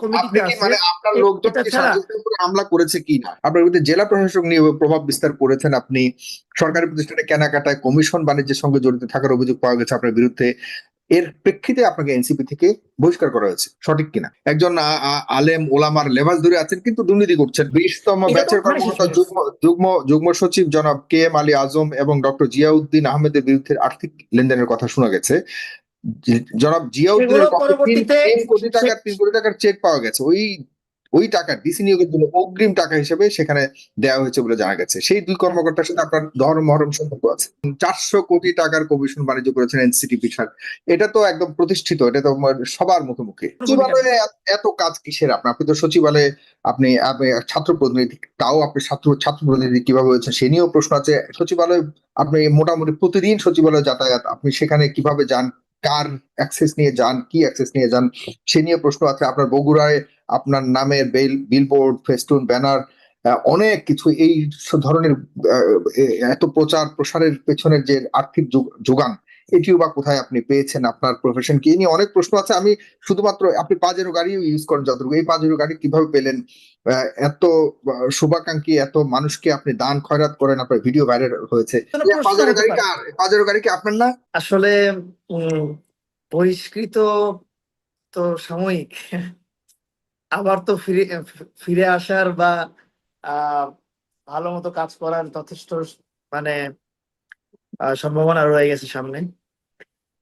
কমিটিতে আছে। মানে আপনার লোকজন কি স্বাধীনতার উপরে হামলা করেছে কি না আপনার বিরুদ্ধে জেলা প্রশাসক নিয়ে প্রভাব বিস্তার করেছেন আপনি। সরকারি প্রতিষ্ঠানে কেনাকাটায় কমিশন বাণিজ্যের সঙ্গে জড়িত থাকার অভিযোগ পাওয়া গেছে আপনার বিরুদ্ধে। এর প্রেক্ষিতে আপনাকে এনসিপি থেকে বহিষ্কার করা হয়েছে। সঠিক কিনা? একজন আলেম ওলামার লেবাস ধরে আছেন কিন্তু দুর্নীতি করছেন। বিশতম ব্যাচের কর্মকর্তা যুগ্ম যুগ্ম যুগ্ম সচিব জনাব কে এম আলী আজম এবং ডক্টর জিয়াউদ্দিন আহমেদের বিরুদ্ধে আর্থিক লেনদেনের কথা শোনা গেছে। জনাব জিয়াউদ্দিনের পরবর্তীতে কোটি টাকার তিন কোটি টাকার চেক পাওয়া গেছে। ওই ওই টাকা ডিসি নিয়োগের জন্য অগ্রিম টাকা হিসেবে সেখানে দেওয়া হয়েছে বলে জানা গেছে। সেই দুই কর্মকর্তার সাথে আপনার ধর্ম মহরম সম্পর্ক আছে। চারশো কোটি টাকার কমিশন বাণিজ্য করেছেন এনসিটি পিছার এটা তো একদম প্রতিষ্ঠিত এটা তো সবার মুখে মুখে সচিবালয়ে এত- এত কাজ কিসের? আপনার আপনি তো সচিবালয়ে আপনি আপনি ছাত্র প্রতিনিধি তাও আপনি ছাত্র ছাত্র প্রতিনিধি কীভাবে হয়েছে সে নিয়েও প্রশ্ন আছে। সচিবালয় আপনি মোটামুটি প্রতিদিন সচিবালয়ে যাতায়াত আপনি সেখানে কীভাবে যান? কার অ্যাক্সেস নিয়ে যান, কি অ্যাক্সেস নিয়ে যান, সে নিয়ে প্রশ্ন আছে। আপনার বগুড়ায় আপনার নামের বেল বিলবোর্ড ফেস্টুন ব্যানার অনেক কিছু। এই ধরনের এত প্রচার প্রসারের পেছনের যে আর্থিক যোগ- যোগান এটিও বা কোথায় আপনি পেয়েছেন আপনার প্রফেশন কি? নিয়ে অনেক প্রশ্ন আছে। আমি শুধুমাত্র আপনি পাজেরো গাড়ি ইউজ করেন যতটুকু। এই পাজেরো গাড়ি কীভাবে পেলেন? এত শুভাকাঙ্ক্ষী এত মানুষকে আপনি দান খয়রাত করেন। আপনার ভিডিও ভাইরাল হয়েছে। পাজেরো গাড়ি কার? পাজেরো গাড়ি কি আপনার না? আসলে বহিষ্কৃত তো সাময়িক। আবার তো ফিরে ফিরে আসার বা আহ, ভালো মতো কাজ করার যথেষ্ট মানে সম্ভাবনা রয়ে গেছে সামনে।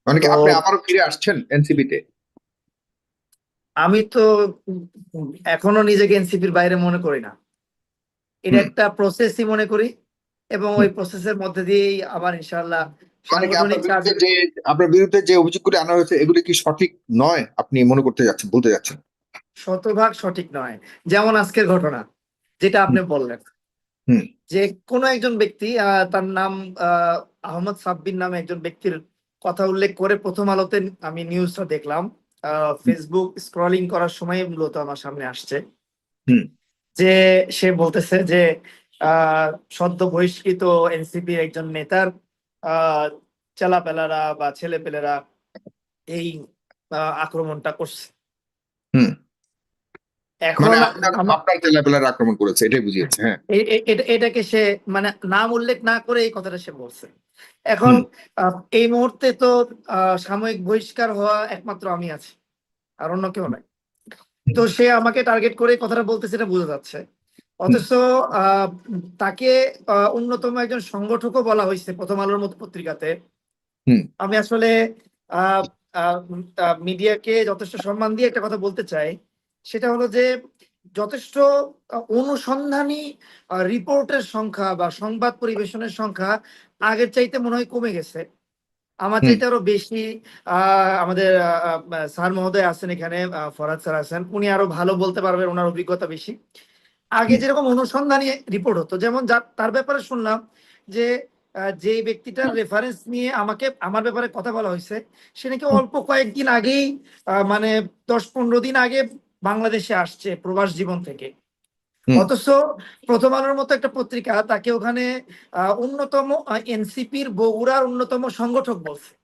মানে কি তো- আপনি আবারও ফিরে আসছেন এনসিপি তে আমি তো এখনও নিজেকে এনসিপির বাইরে মনে করি না। এটা। একটা প্রসেসই মনে করি এবং ওই প্রসেসের মধ্যে দিয়েই আবার ইনশাআল্লাহ মানে আপনার বিরুদ্ধে যে যে অভিযোগগুলি আনা হয়েছে এগুলি কি সঠিক নয়? আপনি মনে করতে যাচ্ছেন বলতে যাচ্ছেন? শতভাগ সঠিক নয়। যেমন আজকের ঘটনা যেটা আপনি বললেন। যে কোন একজন ব্যক্তি তার নাম আহ, আহমদ সাব্বির নামে একজন ব্যক্তির কথা উল্লেখ করে প্রথম আলোতে আমি নিউজটা দেখলাম ফেসবুক স্ক্রলিং করার সময় মূলত আমার সামনে আসছে হুম। যে সে বলতেছে যে আহ, সদ্য বহিষ্কৃত এনসিপি একজন নেতার আহ, চেলাপেলারা বা ছেলেপেলেরা এই আক্রমণটা করছে হুম। এখন মানে আপনার আক্রমণ করেছে এটাই বুঝিয়েছে হ্যাঁ। এটাকে সে মানে নাম উল্লেখ না করে এই কথাটা সে বলছে। এখন এই মুহূর্তে তো সাময়িক বহিষ্কার হওয়া একমাত্র আমি আছি আর অন্য কেউ নাই। তো সে আমাকে টার্গেট করে কথাটা বলতেছে এটা বোঝা যাচ্ছে। অথচ আহ, তাকে অন্যতম একজন সংগঠকও বলা হয়েছে প্রথম আলোর মতো পত্রিকাতে। আমি আসলে মিডিয়াকে যথেষ্ট সম্মান দিয়ে একটা কথা বলতে চাই। সেটা হলো যে যথেষ্ট অনুসন্ধানী রিপোর্টের সংখ্যা বা সংবাদ পরিবেশনের সংখ্যা আগের চাইতে মনে হয় কমে গেছে। আমার চাইতে আরও বেশি আমাদের স্যার মহোদয় আছেন এখানে ফরহাদ স্যার আছেন উনি আরও ভালো বলতে পারবেন ওনার অভিজ্ঞতা বেশি। আগে যেরকম অনুসন্ধানী রিপোর্ট হতো যেমন তার ব্যাপারে শুনলাম যে যে ব্যক্তিটার রেফারেন্স নিয়ে আমাকে আমার ব্যাপারে কথা বলা হয়েছে সে নাকি অল্প কয়েকদিন আগেই মানে দশ পনেরো দিন আগে বাংলাদেশে আসছে প্রবাস জীবন থেকে। অথচ প্রথম আলোর মতো একটা পত্রিকা তাকে ওখানে অন্যতম এনসিপির বগুড়ার অন্যতম সংগঠক বলছে।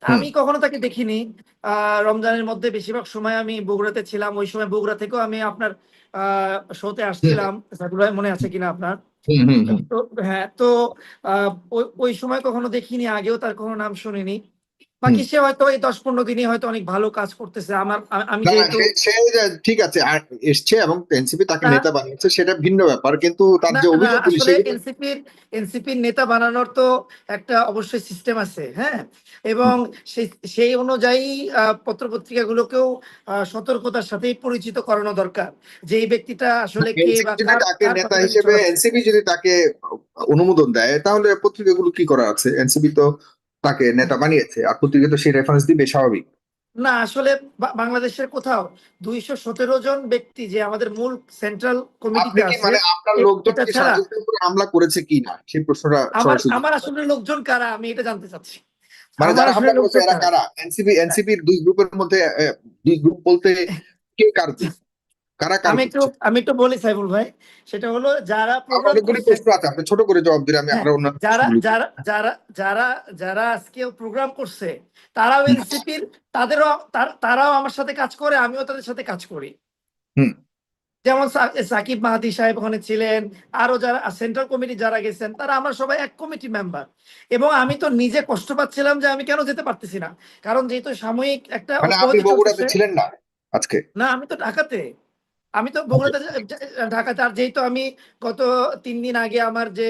আমি কখনো তাকে দেখিনি। আহ, রমজানের মধ্যে বেশিরভাগ সময় আমি বগুড়াতে ছিলাম। ওই সময় বগুড়া থেকেও আমি আপনার আহ শোতে আসছিলাম। ভাই মনে আছে কিনা আপনার? হ্যাঁ তো আহ, ওই- ওই সময় কখনো দেখিনি। আগেও তার কোনো নাম শুনিনি। বাকি সে হয়তো এই দশ পনেরো দিনে হয়তো অনেক ভালো কাজ করতেছে। আমার আমি সে- ঠিক আছে এসছে এবং এনসিপি তাকে নেতা বানিয়েছে সেটা ভিন্ন ব্যাপার কিন্তু তার যে সেগুলো এনসিপির এনসিপির নেতা বানানোর তো একটা অবশ্যই সিস্টেম আছে হ্যাঁ? এবং সেই সেই অনুযায়ী পত্রপত্রিকাগুলোকেও সতর্কতার সাথেই পরিচিত করানো দরকার। যে এই ব্যক্তিটা আসলে কে বা তাকে নেতা হিসেবে এনসিপি যদি তাকে অনুমোদন দেয় তাহলে পত্রিকাগুলো কি করা আছে? এনসিপি তো তাকে নেতা বানিয়েছে। আর পত্রিকা তো সেই রেফারেন্স দিবে স্বাভাবিক। না আসলে বাংলাদেশের কোথাও দুইশো সতেরো জন ব্যক্তি যে আমাদের মূল সেন্ট্রাল কমিটিতে আছে মানে আপনার লোকজন হামলা করেছে কি না? সেই প্রশ্নটা আমার আমার আসলে লোকজন কারা আমি এটা জানতে চাচ্ছি। মানে যারা হামলা করেছে এরা কারা? এনসিপি এনসিপির দুই গ্রুপের মধ্যে দুই গ্রুপ বলতে কে কার? কারা আমি একটু আমি একটু বলি সাইফুল ভাই সেটা হলো যারা প্রোগ্রাম অনেকগুলি প্রশ্ন আছে আপনি ছোট করে জবাব দিলে আমি হ্যাঁ, যারা যারা যারা যারা যারা আজকে প্রোগ্রাম করছে তারাও এনসিপির তাদেরও তারাও আমার সাথে কাজ করে আমিও তাদের সাথে কাজ করি। হুম। যেমন সাকিব মাহাদি সাহেব ওখানে ছিলেন আরও যারা সেন্ট্রাল কমিটি যারা গেছেন তারা আমরা সবাই এক কমিটি মেম্বার এবং আমি তো নিজে কষ্ট পাচ্ছিলাম যে আমি কেন যেতে পারতেছি না। কারণ যেহেতু সাময়িক একটা মানে ছিলেন না আজকে? না আমি তো ঢাকাতে। আমি তো বগুড়াতে ঢাকাতে। আর যেহেতু আমি গত তিন দিন আগে আমার যে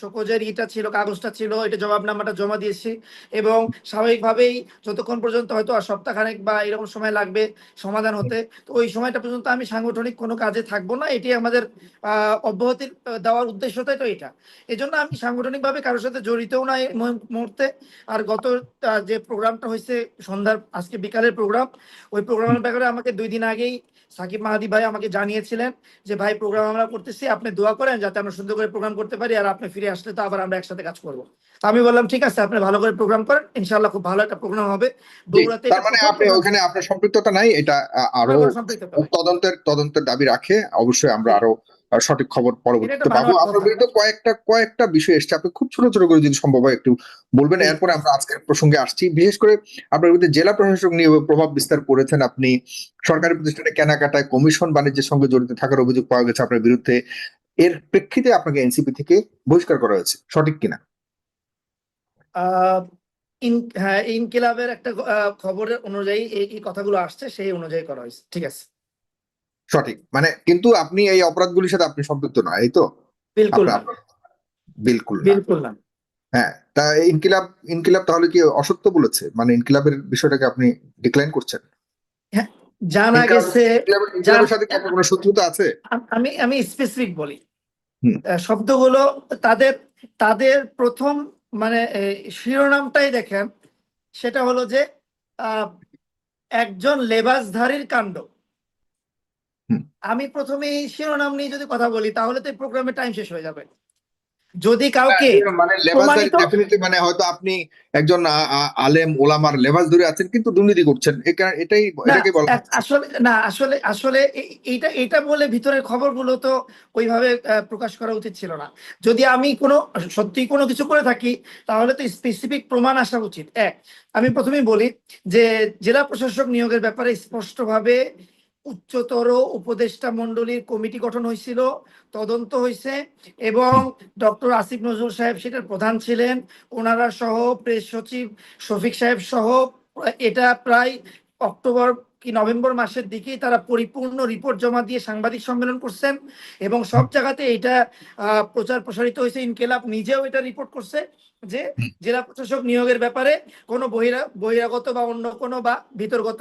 শোকজের ইটা ছিল কাগজটা ছিল এটা জবাবনামাটা জমা দিয়েছি এবং স্বাভাবিকভাবেই যতক্ষণ পর্যন্ত হয়তো আর সপ্তাহখানেক বা এরকম সময় লাগবে সমাধান হতে তো ওই সময়টা পর্যন্ত আমি সাংগঠনিক কোনো কাজে থাকব না। এটি আমাদের আহ, অব্যাহতি আহ, দেওয়ার উদ্দেশ্যটাই তো এটা। এই জন্য আমি সাংগঠনিকভাবে কারোর সাথে জড়িতও না এই মুহূর্তে। আর গত যে প্রোগ্রামটা হয়েছে সন্ধ্যার আজকে বিকালের প্রোগ্রাম ওই প্রোগ্রামের ব্যাপারে আমাকে দুই দিন আগেই সাকিব মাহাদি ভাই আমাকে জানিয়েছিলেন যে ভাই প্রোগ্রাম আমরা করতেছি আপনি দোয়া করেন যাতে আমরা সুন্দর করে প্রোগ্রাম করতে পারি আর আপনি ফিরে আসলে তো আবার আমরা একসাথে কাজ করব। তো আমি বললাম ঠিক আছে আপনি ভালো করে প্রোগ্রাম করেন ইনশাল্লাহ খুব ভালো একটা প্রোগ্রাম হবে। বগুড়াতে তার মানে আপনি ওখানে আপনার সম্পৃক্ততা নাই এটা আরও তদন্তের তদন্তের দাবি রাখে। অবশ্যই আমরা আরও সঠিক খবর পরবর্তীতে পাবো আপনার বিরুদ্ধে কয়েকটা কয়েকটা বিষয় এসছে। আপনি খুব ছোট ছোট করে যদি সম্ভব হয় একটু বলবেন। এরপরে আমরা আজকের প্রসঙ্গে আসছি। বিশেষ করে আপনার বিরুদ্ধে জেলা প্রশাসক নিয়ে প্রভাব বিস্তার করেছেন আপনি। সরকারি প্রতিষ্ঠানে কেনাকাটায় কমিশন বাণিজ্যের সঙ্গে জড়িত থাকার অভিযোগ পাওয়া গেছে আপনার বিরুদ্ধে। এর প্রেক্ষিতে আপনাকে এনসিপি থেকে বহিষ্কার করা হয়েছে। সঠিক কিনা? হ্যাঁ ইনকিলাবের একটা খবরের অনুযায়ী এই কথাগুলো আসছে সেই অনুযায়ী করা হয়েছে। ঠিক আছে। সঠিক। মানে কিন্তু আপনি এই অপরাধগুলির সাথে আপনি সম্পৃক্ত না এই তো? বিলকুল বিলকুল বিলকুল না। হ্যাঁ তা ইনকিলাব ইনকিলাব তাহলে কি অসত্য বলেছে? মানে ইনকিলাবের বিষয়টাকে আপনি ডিক্লাইন করছেন? জানা গেছে সাথে কি কোনো শত্রুতা আছে? আমি আমি স্পেসিফিক বলি। শব্দগুলো তাদের তাদের প্রথম মানে শিরোনামটাই দেখেন। সেটা হলো যে আহ, একজন লেবাসধারীর কাণ্ড। হুম। আমি প্রথমে শিরোনাম নিয়ে যদি কথা বলি তাহলে তো প্রোগ্রামের টাইম শেষ হয়ে যাবে। যদি কাউকে মানে প্রমাণিত- ডেফিনেটলি মানে হয়তো আপনি একজন আলেম ওলামার লেবাস ধরে আছেন কিন্তু দুর্নীতি করছেন। এটাই এটাকে বলা আসলে না আসলে আসলে এ- এইটা এটা বলে ভিতরের খবরগুলো তো ওইভাবে প্রকাশ করা উচিত ছিল না। যদি আমি কোনো সত্যি কোনো কিছু করে থাকি তাহলে তো স্পেসিফিক প্রমাণ আসা উচিত। এক আমি প্রথমেই বলি যে জেলা প্রশাসক নিয়োগের ব্যাপারে স্পষ্টভাবে উচ্চতর উপদেষ্টা মন্ডলীর কমিটি গঠন হয়েছিল, তদন্ত হয়েছে এবং ডক্টর আসিফ নজরুল সাহেব সেটার প্রধান ছিলেন। ওনারা সহ প্রেস সচিব শফিক সাহেব সহ, এটা প্রায় অক্টোবর কি নভেম্বর মাসের দিকেই তারা পরিপূর্ণ রিপোর্ট জমা দিয়ে সাংবাদিক সম্মেলন করছেন এবং সব জায়গাতে এটা প্রচার প্রসারিত হয়েছে ইনকেলাব নিজেও এটা রিপোর্ট করছে যে জেলা প্রশাসক নিয়োগের ব্যাপারে কোনো বহিরা বহিরাগত বা অন্য কোনো বা ভিতরগত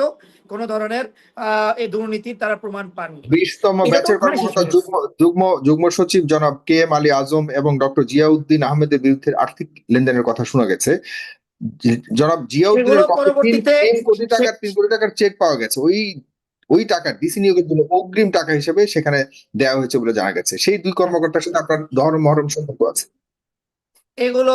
কোনো ধরনের আহ, এই দুর্নীতির তারা প্রমাণ পাননি। বিশতম ব্যাচের কর্মকর্তা যুগ্ম যুগ্ম যুগ্ম সচিব জনাব কে এম আলী আজম এবং ডক্টর জিয়াউদ্দিন আহমেদের বিরুদ্ধে আর্থিক লেনদেনের কথা শোনা গেছে। জনাব জিয়াউদ্দিনের কোটি টাকার তিন কোটি টাকার চেক পাওয়া গেছে। ওই ওই টাকা ডিসি নিয়োগের জন্য অগ্রিম টাকা হিসেবে সেখানে দেওয়া হয়েছে বলে জানা গেছে। সেই দুই কর্মকর্তার সাথে আপনার ধর্ম মহরম সম্পর্ক আছে? এগুলো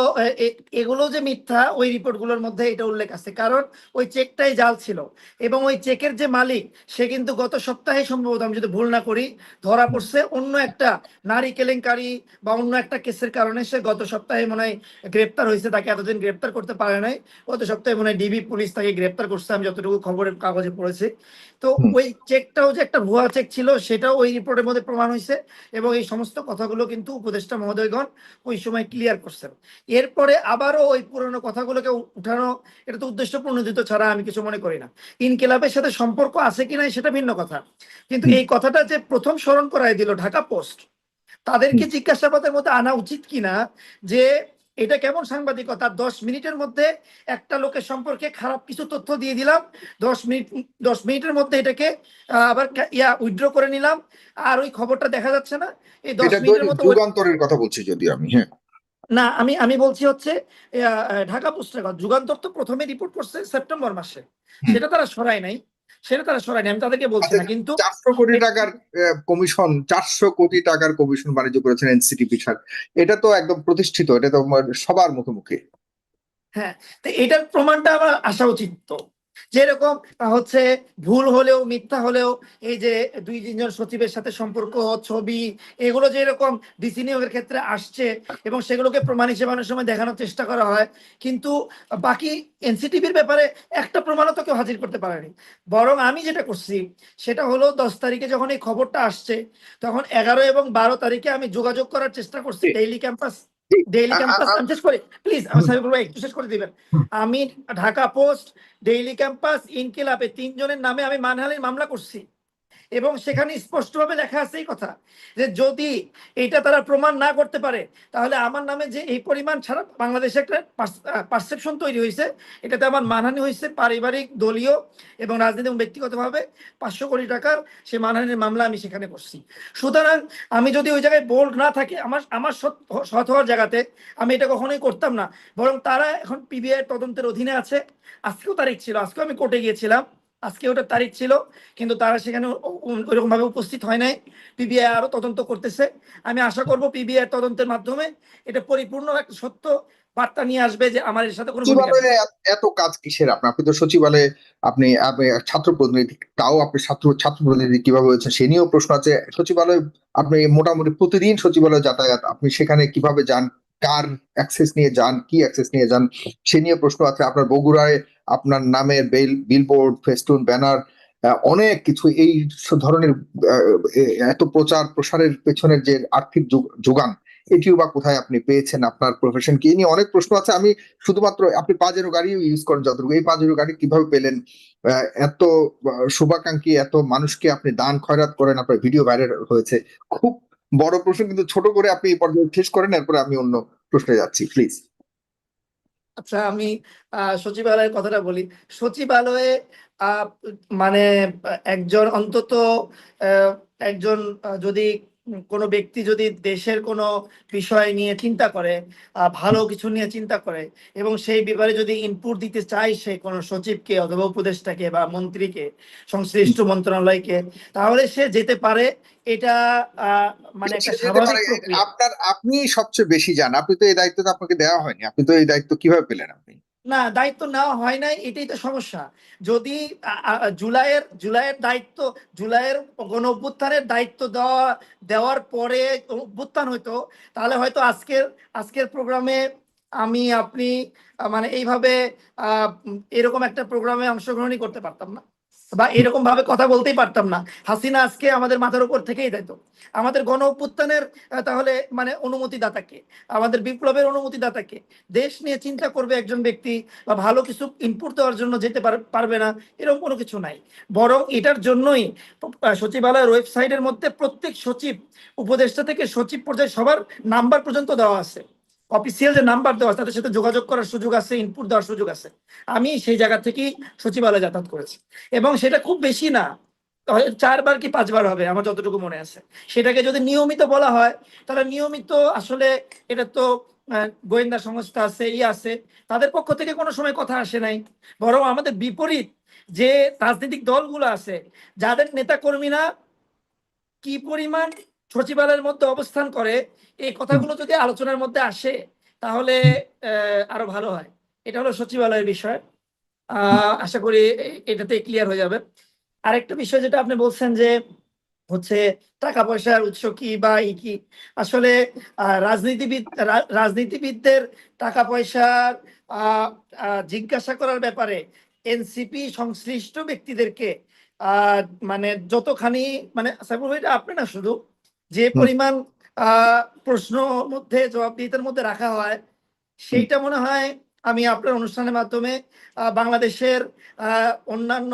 এগুলো যে মিথ্যা ওই রিপোর্টগুলোর মধ্যে এটা উল্লেখ আছে। কারণ ওই চেকটাই জাল ছিল এবং ওই চেকের যে মালিক সে কিন্তু গত সপ্তাহে সম্ভবত আমি যদি ভুল না করি ধরা পড়ছে অন্য একটা নারী কেলেঙ্কারি বা অন্য একটা কেসের কারণে সে গত সপ্তাহে মনে হয় গ্রেপ্তার হয়েছে তাকে এতদিন গ্রেপ্তার করতে পারে নাই। গত সপ্তাহে মনে হয় ডিবি পুলিশ তাকে গ্রেপ্তার করছে আমি যতটুকু খবরের কাগজে পড়েছি। তো ওই চেকটাও যে একটা ভুয়া চেক ছিল সেটাও ওই রিপোর্টের মধ্যে প্রমাণ হয়েছে এবং এই সমস্ত কথাগুলো কিন্তু উপদেষ্টা মহোদয়গণ ওই সময় ক্লিয়ার করছেন। এরপরে আবারও ওই পুরনো কথাগুলোকে উঠানো এটা তো উদ্দেশ্য প্রণোদিত ছাড়া আমি কিছু মনে করি না। ইনকেলাবের সাথে সম্পর্ক আছে কিনা সেটা ভিন্ন কথা। কিন্তু এই কথাটা যে প্রথম স্মরণ করাই দিল ঢাকা পোস্ট তাদেরকে জিজ্ঞাসাবাদের মধ্যে আনা উচিত কিনা যে এটা কেমন সাংবাদিকতা? দশ মিনিটের মধ্যে একটা লোকের সম্পর্কে খারাপ কিছু তথ্য দিয়ে দিলাম দশ মিনিট দশ মিনিটের মধ্যে এটাকে আবার ইয়া উইথড্র করে নিলাম আর ওই খবরটা দেখা যাচ্ছে না। এই দশ মিনিটের মধ্যে কথা বলছি যদি আমি হ্যাঁ। না আমি আমি বলছি হচ্ছে ঢাকা পুস্তকালয় যুগান্তর তো প্রথমে রিপোর্ট করছে সেপ্টেম্বর মাসে। সেটা তারা সরায় নাই। সেটা তারা সরায় নাই আমি তাদেরকে বলছি না আচ্ছা, কিন্তু চারশো কোটি টাকার কমিশন চারশো কোটি টাকার কমিশন বাণিজ্য করেছেন এনসিটিপি এটা তো একদম প্রতিষ্ঠিত এটা তো সবার মুখে মুখে হ্যাঁ তো এটার প্রমাণটা আমার আসা উচিত তো। যেরকম হচ্ছে ভুল হলেও মিথ্যা হলেও এই যে দুই তিনজন সচিবের সাথে সম্পর্ক ছবি এগুলো যেরকম ডিসি নিয়োগের ক্ষেত্রে আসছে এবং সেগুলোকে প্রমাণ হিসেবে অনেক সময় দেখানোর চেষ্টা করা হয় কিন্তু বাকি এনসিটিভির ব্যাপারে একটা প্রমাণও তো কেউ হাজির করতে পারেনি বরং আমি যেটা করছি সেটা হলো দশ তারিখে যখন এই খবরটা আসছে তখন এগারো এবং বারো তারিখে আমি যোগাযোগ করার চেষ্টা করছি ডেইলি ক্যাম্পাস। ডেইলি ক্যাম্পাস আমি শেষ করি প্লিজ আমি সাহেব ভাই একটু শেষ করে দিবেন আমি ঢাকা পোস্ট ডেইলি ক্যাম্পাস ইনকিলাবে তিনজনের নামে আমি মানহানির মামলা করছি। এবং সেখানে স্পষ্টভাবে লেখা আছে এই কথা যে যদি এটা তারা প্রমাণ না করতে পারে, তাহলে আমার নামে যে এই পরিমাণ ছাড়া বাংলাদেশে একটা পারসেপশন তৈরি হয়েছে, এটাতে আমার মানহানি হয়েছে পারিবারিক, দলীয় এবং রাজনীতি এবং ব্যক্তিগতভাবে পাঁচশো কোটি টাকার সে মানহানির মামলা আমি সেখানে করছি। সুতরাং আমি যদি ওই জায়গায় বোল্ড না থাকে, আমার আমার সৎ সৎ হওয়ার জায়গাতে আমি এটা কখনোই করতাম না। বরং তারা এখন পিবিআই তদন্তের অধীনে আছে। আজকেও তারিখ ছিল, আজকেও আমি কোর্টে গিয়েছিলাম। আজকে ওটা তারিখ ছিল, কিন্তু তারা সেখানে ওইরকম ভাবে উপস্থিত হয় নাই। পিবিআই আরও তদন্ত করতেছে। আমি আশা করব পিবিআই তদন্তের মাধ্যমে এটা পরিপূর্ণ একটা সত্য বার্তা নিয়ে আসবে যে আমার এর সাথে কোনো এত- কাজ কিসের আপনার আপনি তো সচিবালয়ে আপনি আপনি ছাত্র প্রতিনিধি, তাও আপনি ছাত্র ছাত্র প্রতিনিধি কীভাবে হয়েছে সে নিয়েও প্রশ্ন আছে। সচিবালয়, আপনি মোটামুটি প্রতিদিন সচিবালয়ে যাতায়াত, আপনি সেখানে কীভাবে যান, কার অ্যাক্সেস নিয়ে যান, কি অ্যাক্সেস নিয়ে যান, সে নিয়ে প্রশ্ন আছে। আপনার বগুড়ায় আপনার নামের বেল বিলবোর্ড ফেস্টুন ব্যানার অনেক কিছু এই ধরনের এত প্রচার প্রসারের পেছনের যে আর্থিক যোগ- যোগান, এটিও বা কোথায় আপনি পেয়েছেন আপনার প্রফেশন কি? নিয়ে অনেক প্রশ্ন আছে। আমি শুধুমাত্র আপনি পাজেরো গাড়িও ইউজ করেন যতটুকু। এই পাজেরো গাড়ি কীভাবে পেলেন? এত শুভাকাঙ্ক্ষী, এত মানুষকে আপনি দান খয়রাত করেন, আপনার ভিডিও ভাইরাল হয়েছে। খুব বড় প্রশ্ন, কিন্তু ছোট করে আপনি এই পর্যায়ে শেষ করেন, এরপরে আমি অন্য প্রশ্নে যাচ্ছি প্লিজ আচ্ছা আমি সচিবালয়ের কথাটা বলি। সচিবালয়ে মানে একজন অন্তত একজন যদি কোনো ব্যক্তি যদি দেশের কোনো বিষয় নিয়ে চিন্তা করে ভালো কিছু নিয়ে চিন্তা করে এবং সেই ব্যাপারে যদি ইনপুট দিতে চায় সে কোনো সচিবকে অথবা উপদেষ্টাকে বা মন্ত্রীকে সংশ্লিষ্ট মন্ত্রণালয়কে তাহলে সে যেতে পারে। এটা আহ, মানে একটা স্বাভাবিক আপনার আপনি সবচেয়ে বেশি জান আপনি তো এই দায়িত্ব আপনাকে দেওয়া হয়নি। আপনি তো এই দায়িত্ব কীভাবে পেলেন আপনি? না, দায়িত্ব নেওয়া হয় নাই, এটাই তো সমস্যা। যদি জুলাইয়ের জুলাইয়ের দায়িত্ব, জুলাইয়ের গণ অভ্যুত্থানের দায়িত্ব দেওয়া, দেওয়ার পরে অভ্যুত্থান হইতো, তাহলে হয়তো আজকের আজকের প্রোগ্রামে আমি, আপনি মানে এইভাবে এরকম একটা প্রোগ্রামে অংশগ্রহণই করতে পারতাম না। বা এরকম ভাবে কথা বলতেই পারতাম না। হাসিনা আজকে আমাদের মাথার উপর থেকেই দিত আমাদের গণ অভ্যুত্থানের তাহলে মানে অনুমতিদাতাকে, আমাদের বিপ্লবের অনুমতিদাতাকে দেশ নিয়ে চিন্তা করবে একজন ব্যক্তি বা ভালো কিছু ইনপুট দেওয়ার জন্য যেতে পার- পারবে না, এরকম কোনো কিছু নাই। বরং এটার জন্যই সচিবালয়ের ওয়েবসাইটের মধ্যে প্রত্যেক সচিব, উপদেষ্টা থেকে সচিব পর্যায়ে সবার নাম্বার পর্যন্ত দেওয়া আছে। অফিসিয়াল যে নাম্বার দেওয়া, তাদের সাথে যোগাযোগ করার সুযোগ আছে ইনপুট দেওয়ার সুযোগ আছে। আমি সেই জায়গা থেকেই সচিবালয়ে যাতায়াত করেছি। এবং সেটা খুব বেশি না চারবার কি পাঁচবার হবে, আমার যতটুকু মনে আছে। সেটাকে যদি নিয়মিত বলা হয়, তাহলে নিয়মিত আসলে এটা তো গোয়েন্দা সংস্থা আছে ই আছে, তাদের পক্ষ থেকে কোনো সময় কথা আসে নাই। বরং আমাদের বিপরীত যে রাজনৈতিক দলগুলো আছে, যাদের নেতা কর্মীরা কি পরিমাণ সচিবালয়ের মধ্যে অবস্থান করে এই কথাগুলো যদি আলোচনার মধ্যে আসে তাহলে আরও ভালো হয়। এটা হলো সচিবালয়ের বিষয়। আহ, আশা করি এটাতে ক্লিয়ার হয়ে যাবে। আরেকটা বিষয় যেটা আপনি বলছেন যে হচ্ছে টাকা পয়সার উৎস কি বা ই কি? আসলে রাজনীতিবিদ রাজনীতিবিদদের টাকা পয়সার জিজ্ঞাসা করার ব্যাপারে এনসিপি সংশ্লিষ্ট ব্যক্তিদেরকে মানে যতখানি মানে আপনি না শুধু? যে পরিমাণ প্রশ্ন মধ্যে জবাবদিহিতার মধ্যে রাখা হয় সেইটা মনে হয় আমি আপনার অনুষ্ঠানের মাধ্যমে বাংলাদেশের অন্যান্য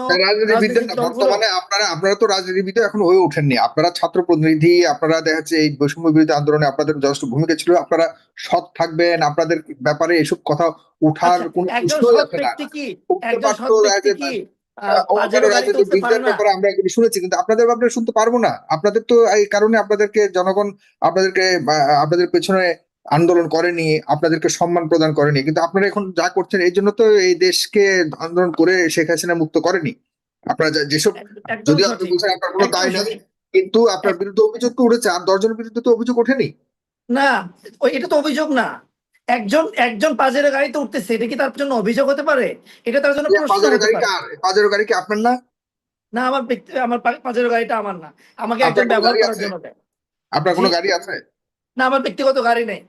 বর্তমানে আপনারা আপনারা তো রাজনীতিবিদ এখন হয়ে ওঠেননি। আপনারা ছাত্র প্রতিনিধি আপনারা দেখা যাচ্ছে এই বৈষম্য বিরোধী আন্দোলনে আপনাদের যথেষ্ট ভূমিকা ছিল আপনারা সৎ থাকবেন আপনাদের ব্যাপারে এসব কথা উঠার আচ্ছা, কোনো সৎ আছে না। আমরা শুনেছি কিন্তু আপনাদের ব্যাপারে শুনতে পারব না। আপনাদের তো এই কারণে আপনাদেরকে জনগণ আপনাদেরকে আপনাদের পেছনে আন্দোলন করেনি আপনাদেরকে সম্মান প্রদান করেনি। কিন্তু আপনারা এখন যা করছেন এই জন্য তো এই দেশকে আন্দোলন করে শেখ হাসিনা মুক্ত করেনি। আপনারা যেসব যদি আপনি বলছেন আপনার কোনো দায় নেই কিন্তু আপনার বিরুদ্ধে অভিযোগ তো উঠেছে আর দশজনের বিরুদ্ধে তো অভিযোগ ওঠেনি। না এটা তো অভিযোগ না। একজন একজন পাজেরো গাড়িতে উঠতেছে এটা কি তার জন্য অভিযোগ হতে পারে? এটা তার জন্য পাজেরো গাড়ি কার পাজারো গাড়ি কি আপনার না? না আমার ব্যক্তি আমার পাজেরো গাড়িটা আমার না। আমাকে একজন ব্যবহার করার জন্য দেয়। আপনার কোনো গাড়ি আছে? না আমার ব্যক্তিগত গাড়ি নেই।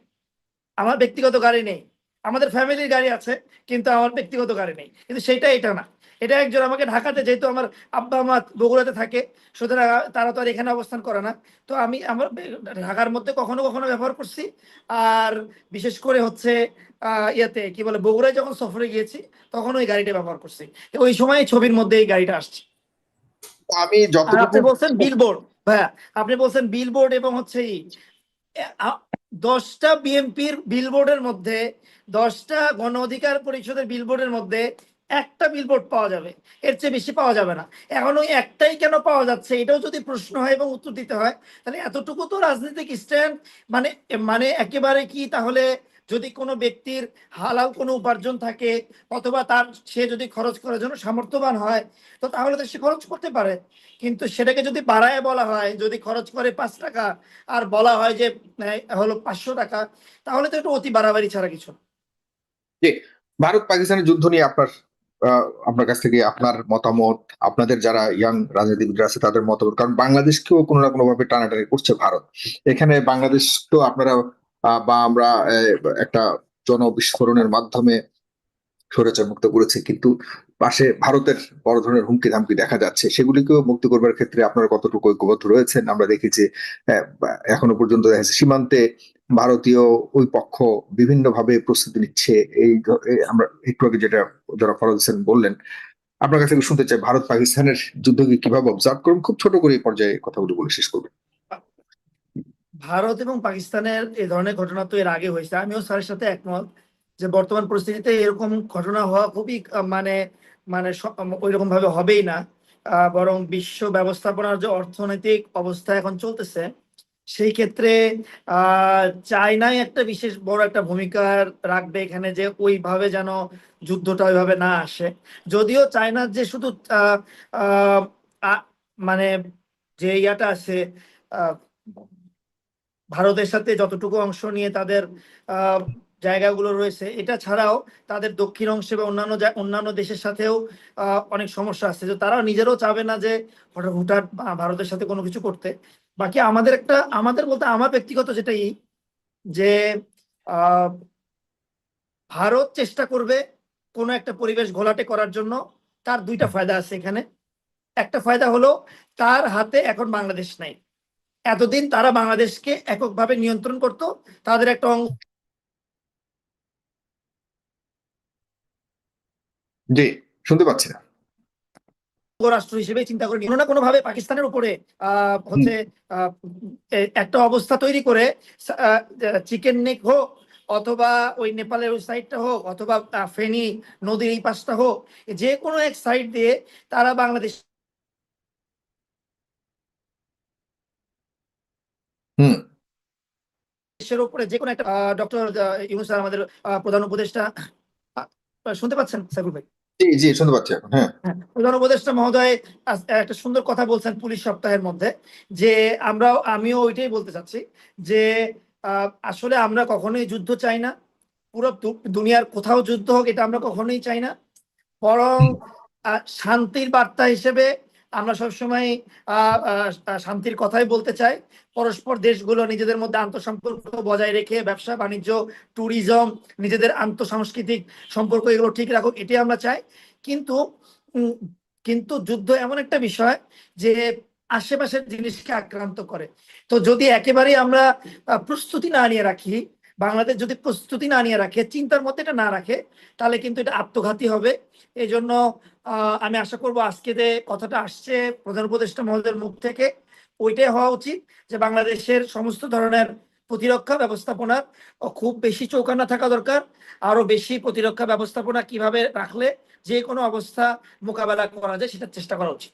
আমার ব্যক্তিগত গাড়ি নেই। আমাদের ফ্যামিলির গাড়ি আছে কিন্তু আমার ব্যক্তিগত গাড়ি নেই। কিন্তু সেটা এটা না। এটা একজন আমাকে ঢাকাতে যেহেতু আমার আব্বা মা বগুড়াতে থাকে সুতরাং তারা তো আর এখানে অবস্থান করে না। তো আমি আমার ঢাকার মধ্যে কখনো কখনো ব্যবহার করছি। আর বিশেষ করে হচ্ছে আহ, ইয়েতে কি বলে বগুড়ায় যখন সফরে গিয়েছি তখন ওই গাড়িটা ব্যবহার করছি। ওই সময় ছবির মধ্যে এই গাড়িটা আসছে। আমি আপনি বলছেন বিলবোর্ড ভাইয়া আপনি বলছেন বিলবোর্ড এবং হচ্ছে ই এ- আ- দশটা বিএমপির বিলবোর্ডের মধ্যে দশটা গণ অধিকার পরিষদের বিলবোর্ডের মধ্যে একটা বিলবোর্ড পাওয়া যাবে। এর চেয়ে বেশি পাওয়া যাবে না। এখন ওই একটাই কেন পাওয়া যাচ্ছে, এটাও যদি প্রশ্ন হয় এবং উত্তর দিতে হয়, তাহলে এতটুকু তো রাজনৈতিক স্ট্যান্ড মানে মানে একেবারে কি তাহলে যদি কোনো ব্যক্তির হালাল কোনো উপার্জন থাকে, অথবা তার, সে যদি খরচ করার জন্য সামর্থ্যবান হয়, তো তাহলে তো সে খরচ করতে পারে। কিন্তু সেটাকে যদি বাড়ায় বলা হয়, যদি খরচ করে পাঁচ টাকা, আর বলা হয় যে হলো পাঁচশো টাকা, তাহলে তো একটু অতি বাড়াবাড়ি ছাড়া কিছু না। ভারত পাকিস্তানের যুদ্ধ নিয়ে আপনার আপনার কাছ থেকে আপনার মতামত, আপনাদের যারা ইয়াং রাজনীতিবিদরা আছে তাদের মতামত। কারণ বাংলাদেশকেও কোনো না কোনো ভাবে টানাটানি করছে ভারত। এখানে বাংলাদেশ তো আপনারা বা আমরা একটা জনবিস্ফোরণের মাধ্যমে স্বৈরাচার মুক্ত করেছে, কিন্তু পাশে ভারতের বড় ধরনের হুমকি ধামকি দেখা যাচ্ছে, সেগুলিকেও মুক্ত করবার ক্ষেত্রে আপনারা কতটুকু ঐক্যবদ্ধ রয়েছেন? আমরা দেখি যে এখনও পর্যন্ত দেখা সীমান্তে ভারতীয় ওই পক্ষ বিভিন্ন ভাবে প্রস্তুতি নিচ্ছে, এই আমরা একটু আগে যেটা যারা ফরজ হোসেন বললেন, আপনার কাছে শুনতে চাই ভারত পাকিস্তানের যুদ্ধকে কীভাবে অবজার্ভ করুন? খুব ছোট করে এই পর্যায়ে কথাগুলো বলে শেষ করবেন ভারত এবং পাকিস্তানের এই ধরনের ঘটনা তো এর আগে হয়েছে, আমিও স্যারের সাথে একমত। যে বর্তমান পরিস্থিতিতে এরকম ঘটনা হওয়া খুবই মানে মানে ওই রকম ভাবে হবেই না। বরং বিশ্ব ব্যবস্থাপনার যে অর্থনৈতিক অবস্থা এখন চলতেছে, সেই ক্ষেত্রে চায়নাই একটা বিশেষ বড় একটা ভূমিকা রাখবে এখানে যে ওইভাবে যেন যুদ্ধটা ওইভাবে না আসে। যদিও চায়নার যে শুধু মানে যে ইয়াটা আছে ভারতের সাথে যতটুকু অংশ নিয়ে তাদের জায়গাগুলো রয়েছে। এটা ছাড়াও তাদের দক্ষিণ অংশে বা অন্যান্য অন্যান্য দেশের সাথেও অনেক সমস্যা আছে। যে তারাও নিজেরাও চাবে না যে হঠাৎ ভা- ভারতের সাথে কোনো কিছু করতে। বাকি আমাদের একটা আমাদের বলতে আমার ব্যক্তিগত যেটাই যে আহ, ভারত চেষ্টা করবে কোনো একটা পরিবেশ ঘোলাটে করার জন্য। তার দুইটা ফায়দা আছে এখানে। একটা ফায়দা হলো তার হাতে এখন বাংলাদেশ নাই। এতদিন তারা বাংলাদেশকে এককভাবে নিয়ন্ত্রণ করত। তাদের একটা অঙ্গ জি শুনতে পাচ্ছি। না রাষ্ট্র হিসেবে চিন্তা করে কোনো না কোনো ভাবে পাকিস্তানের উপরে আহ, হচ্ছে একটা অবস্থা তৈরি করে চিকেন নেক হোক অথবা ওই নেপালের ওই সাইডটা হোক অথবা ফেনী নদীর এই পাশটা হোক যে কোনো এক সাইড দিয়ে তারা বাংলাদেশ হুম। দেশের উপরে যে কোনো একটা ডক্টর ইউনুস আমাদের প্রধান উপদেষ্টা শুনতে পাচ্ছেন সাইফুল ভাই? জি জি শুনতে পাচ্ছি এখন হ্যাঁ। হ্যাঁ, প্রধান উপদেষ্টা মহোদয় একটা সুন্দর কথা বলছেন পুলিশ সপ্তাহের মধ্যে যে আমরা আমিও ওইটাই বলতে চাচ্ছি যে আসলে আমরা কখনোই যুদ্ধ চাই না পুরো দুনিয়ার কোথাও যুদ্ধ হোক এটা আমরা কখনোই চাই না বরং শান্তির বার্তা হিসেবে আমরা সবসময় শান্তির কথাই বলতে চাই। পরস্পর দেশগুলো নিজেদের মধ্যে আন্তঃসম্পর্ক বজায় রেখে, ব্যবসা, বাণিজ্য ট্যুরিজম নিজেদের আন্তঃসাংস্কৃতিক সম্পর্ক এগুলো ঠিক রাখুক এটি আমরা চাই। কিন্তু কিন্তু যুদ্ধ এমন একটা বিষয় যে আশেপাশের জিনিসকে আক্রান্ত করে। তো যদি একেবারেই আমরা প্রস্তুতি না নিয়ে রাখি, বাংলাদেশ যদি প্রস্তুতি না নিয়ে রাখে, চিন্তার মধ্যে এটা না রাখে, তাহলে কিন্তু এটা আত্মঘাতী হবে। এই জন্য আমি আশা করব আজকে যে কথাটা আসছে প্রধান উপদেষ্টা মহোদয়ের মুখ থেকে, ওইটাই হওয়া উচিত যে বাংলাদেশের সমস্ত ধরনের প্রতিরক্ষা ব্যবস্থাপনার খুব বেশি চৌকানা থাকা দরকার। আরও বেশি প্রতিরক্ষা ব্যবস্থাপনা কীভাবে রাখলে যে কোনো অবস্থা মোকাবেলা করা যায় সেটার চেষ্টা করা উচিত।